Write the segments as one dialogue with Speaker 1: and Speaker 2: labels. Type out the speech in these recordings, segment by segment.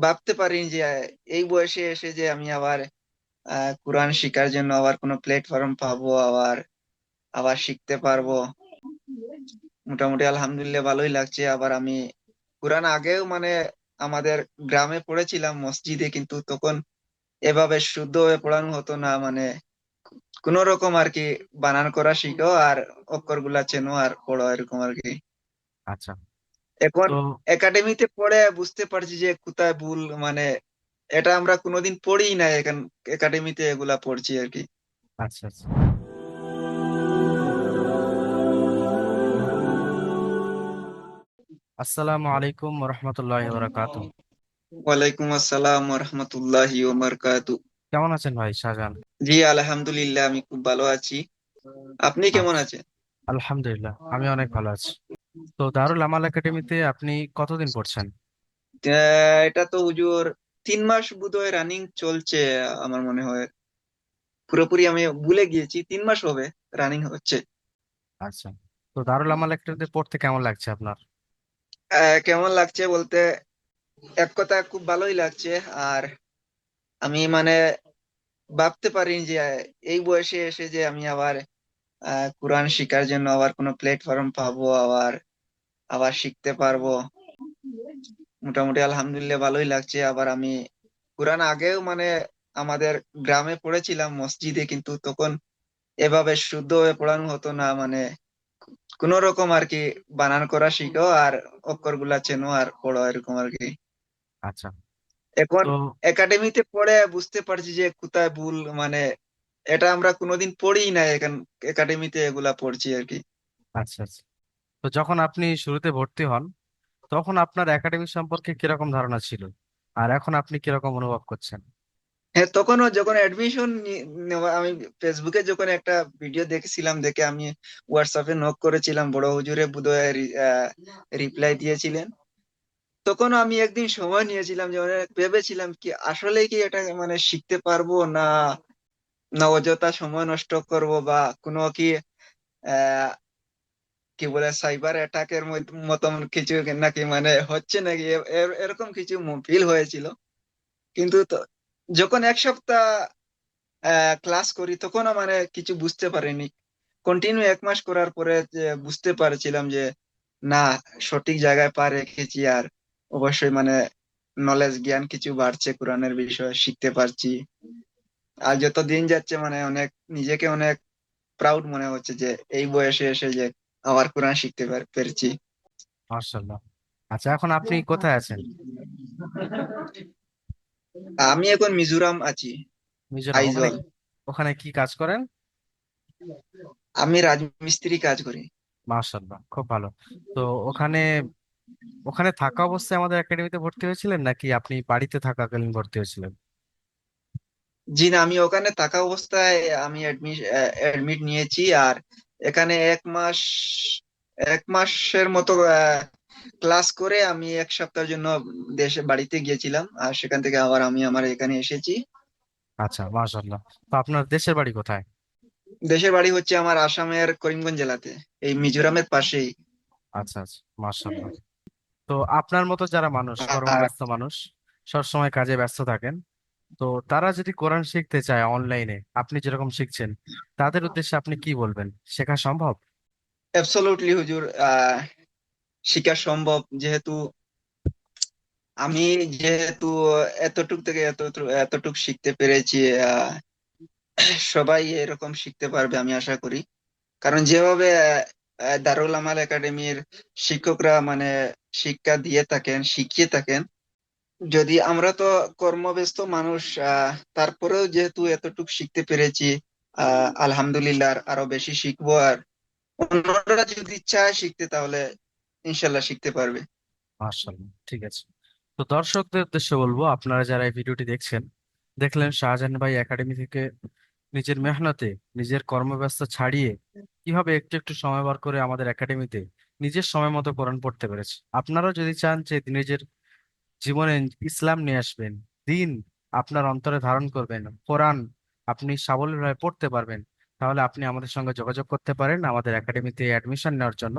Speaker 1: ভাবতে পারিনি যে, এই বয়সে এসে যে আমি আবার কোরআন শিখার জন্য আবার কোনো প্ল্যাটফর্ম পাবো, আবার আবার শিখতে পারব। মোটামুটি আলহামদুলিল্লাহ ভালোই লাগছে। আবার আমি কোরআন আগেও মানে আমাদের গ্রামে পড়েছিলাম, মসজিদে, কিন্তু তখন এভাবে শুদ্ধভাবে পড়ানো হতো না। মানে কোন রকম আর কি বানান করা শিখো আর অক্ষরগুলা চেনো আর পড়ো এরকম আর কি।
Speaker 2: আচ্ছা।
Speaker 1: এখন
Speaker 2: তো
Speaker 1: একাডেমিতে পড়ে বুঝতে পারছি যে কোথায় ভুল মানে এটা আমরা কোনোদিন পড়িই না এখান একাডেমিতে এগুলা পড়ছি আর কি।
Speaker 2: আচ্ছা আচ্ছা। আসসালামু আলাইকুম রহমতুল্লাহ বরাকাতু
Speaker 1: ওয়ালাইকুম আসসালাম রহমতুল্লাহি ওবারকাতু
Speaker 2: কেমন আছেন ভাই শাহজাহান
Speaker 1: জি আলহামদুলিল্লাহ আমি খুব ভালো আছি। আপনি কেমন
Speaker 2: আচ্ছা।
Speaker 1: আছেন?
Speaker 2: আলহামদুলিল্লাহ আমি অনেক ভালো আছি। তো দারুল আমাল একাডেমিতে আপনি কতদিন পড়ছেন?
Speaker 1: আহ, এটা তো হুজুর তিন মাস বোধহয় রানিং চলছে আমার মনে হয়। পুরোপুরি আমি ভুলে গিয়েছি তিন মাস হবে রানিং হচ্ছে।
Speaker 2: আচ্ছা তো দারুল আমাল একাডেমিতে পড়তে কেমন লাগছে আপনার?
Speaker 1: আহ, কেমন লাগছে বলতে এক কথা খুব ভালোই লাগছে আর আমি মানে ভাবতে পারিনি যে এই বয়সে এসে যে আমি আবার কোরআন শিখার জন্য আবার কোনো প্ল্যাটফর্ম পাবো আবার আবার শিখতে পারব। মোটামুটি আলহামদুলিল্লাহ ভালোই লাগছে। আবার আমি কোরআন আগেও মানে আমাদের গ্রামে পড়েছিলাম মসজিদে কিন্তু তখন এভাবে শুদ্ধভাবে পড়ানো হতো না। মানে কোন রকম আর কি বানান করা শিখো আর অক্ষরগুলা চেনো আর পড়ো এরকম আর কি।
Speaker 2: আচ্ছা।
Speaker 1: এখন একাডেমিতে পড়ে বুঝতে পারছি যে কোথায় ভুল মানে এটা আমরা কোনোদিন পড়িই না এখান একাডেমিতে এগুলা পড়ছি আর কি।
Speaker 2: আচ্ছা আচ্ছা। তো যখন আপনি শুরুতে ভর্তি হন তখন আপনার একাডেমি সম্পর্কে কীরকম ধারণা ছিল? আর এখন আপনি কীরকম অনুভব করছেন?
Speaker 1: হ্যাঁ তখনও যখন অ্যাডমিশন আমি ফেসবুকে যখন একটা ভিডিও দেখেছিলাম দেখে আমি হোয়াটসঅ্যাপে নক করেছিলাম বড় হুজুরে বোধহয় রিপ্লাই দিয়েছিলেন। তখন আমি একদিন সময় নিয়েছিলাম যে ভেবেছিলাম কি আসলে কি এটা মানে শিখতে পারব না না অযথা সময় নষ্ট করব বা কোনো কি কি বলে সাইবার অ্যাটাকের মতন কিছু নাকি মানে হচ্ছে নাকি এরকম কিছু ফিল হয়েছিল। কিন্তু যখন এক সপ্তাহ ক্লাস করি তখনও মানে কিছু বুঝতে পারিনি। কন্টিনিউ এক মাস করার পরে বুঝতে পারছিলাম যে, না, সঠিক জায়গায় পা রেখেছি আর অবশ্যই মানে নলেজ জ্ঞান কিছু বাড়ছে, কোরআনের বিষয়ে শিখতে পারছি। আর যত দিন যাচ্ছে মানে অনেক নিজেকে অনেক প্রাউড মনে হচ্ছে যে এই বয়সে এসে যে আবার কোরআন শিখতে পেরেছি।
Speaker 2: মার্শাল্লাহ আচ্ছা এখন আপনি কোথায় আছেন?
Speaker 1: আমি এখন মিজোরাম আছি।
Speaker 2: মিজোরাম ওখানে
Speaker 1: আইজল।
Speaker 2: ওখানে কি কাজ করেন?
Speaker 1: আমি রাজমিস্ত্রি কাজ করি।
Speaker 2: মার্শাল্লাহ খুব ভালো। তো ওখানে ওখানে থাকা অবস্থায় আমাদের একাডেমিতে ভর্তি হয়েছিলেন নাকি আপনি বাড়িতে থাকাকালীন ভর্তি হয়েছিলেন?
Speaker 1: জি না আমি ওখানে থাকা অবস্থায় আমি অ্যাডমিট নিয়েছি আর এখানে এক মাস এক মাসের মতো ক্লাস করে আমি এক সপ্তাহের জন্য দেশে বাড়িতে গিয়েছিলাম আর সেখান থেকে আবার আমি আমার এখানে এসেছি।
Speaker 2: আচ্ছা মার্শাল্লাহ তো আপনার দেশের বাড়ি কোথায়?
Speaker 1: দেশের বাড়ি হচ্ছে আমার আসামের করিমগঞ্জ জেলাতে এই মিজোরামের পাশেই।
Speaker 2: আচ্ছা আচ্ছা মার্শাল্লাহ তো আপনার মতো যারা মানুষ কর্মব্যস্ত মানুষ সবসময় কাজে ব্যস্ত থাকেন তো তারা যদি কোরআন শিখতে চায় অনলাইনে, আপনি যেরকম শিখছেন, তাদের উদ্দেশ্যে আপনি কি বলবেন? শেখা সম্ভব?
Speaker 1: অ্যাবসলিউটলি হুজুর শিখা সম্ভব। যেহেতু আমি যেহেতু এতটুক থেকে এতটুক শিখতে পেরেছি সবাই এরকম শিখতে পারবে আমি আশা করি। কারণ যেভাবে দারুল আমাল একাডেমির শিক্ষকরা মানে শিক্ষা দিয়ে থাকেন, শিখিয়ে থাকেন যদি আমরা তো কর্মব্যস্ত মানুষ তারপরেও যেহেতু এতটুক শিখতে পেরেছি আলহামদুলিল্লাহ আরও বেশি শিখব আর অন্যরা যদি চায় শিখতে তাহলে ইনশাল্লাহ শিখতে পারবে।
Speaker 2: ঠিক আছে। তো দর্শকদের উদ্দেশ্যে বলব, আপনারা যারা এই ভিডিওটি দেখছেন, দেখলেন শাহজাহান ভাই একাডেমি থেকে নিজের মেহনতে নিজের কর্মব্যস্ত ছাড়িয়ে কীভাবে একটু একটু সময় বার করে আমাদের একাডেমিতে নিজের সময় মতো কোরআন পড়তে পেরেছে। আপনারাও যদি চান যে নিজের জীবনে ইসলাম নিয়ে আসবেন। দিন আপনার অন্তরে ধারণ করবেন। কোরআন আপনি সাবলীলভাবে পড়তে পারবেন। তাহলে আপনি আমাদের সঙ্গে যোগাযোগ করতে পারেন আমাদের একাডেমিতে অ্যাডমিশন নেওয়ার জন্য।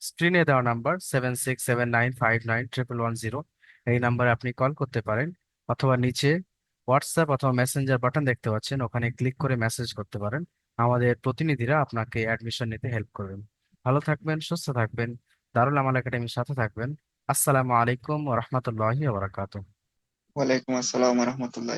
Speaker 2: স্ক্রিনে দেওয়া number seven six seven nine five nine triple one zero এই নাম্বারে আপনি কল করতে পারেন অথবা নিচে হোয়াটসঅ্যাপ অথবা মেসেঞ্জার বাটন দেখতে পাচ্ছেন। ওখানে ক্লিক করে মেসেজ করতে পারেন। আমাদের প্রতিনিধিরা আপনাকে অ্যাডমিশন নিতে হেল্প করবেন। ভালো থাকবেন, সুস্থ থাকবেন। দারুল আমাল একাডেমির সাথে থাকবেন। আসসালামু আলাইকুম ওয়া রাহমাতুল্লাহি
Speaker 1: ওয়ালাইকুম আসসালাম রহমতুল্লাহ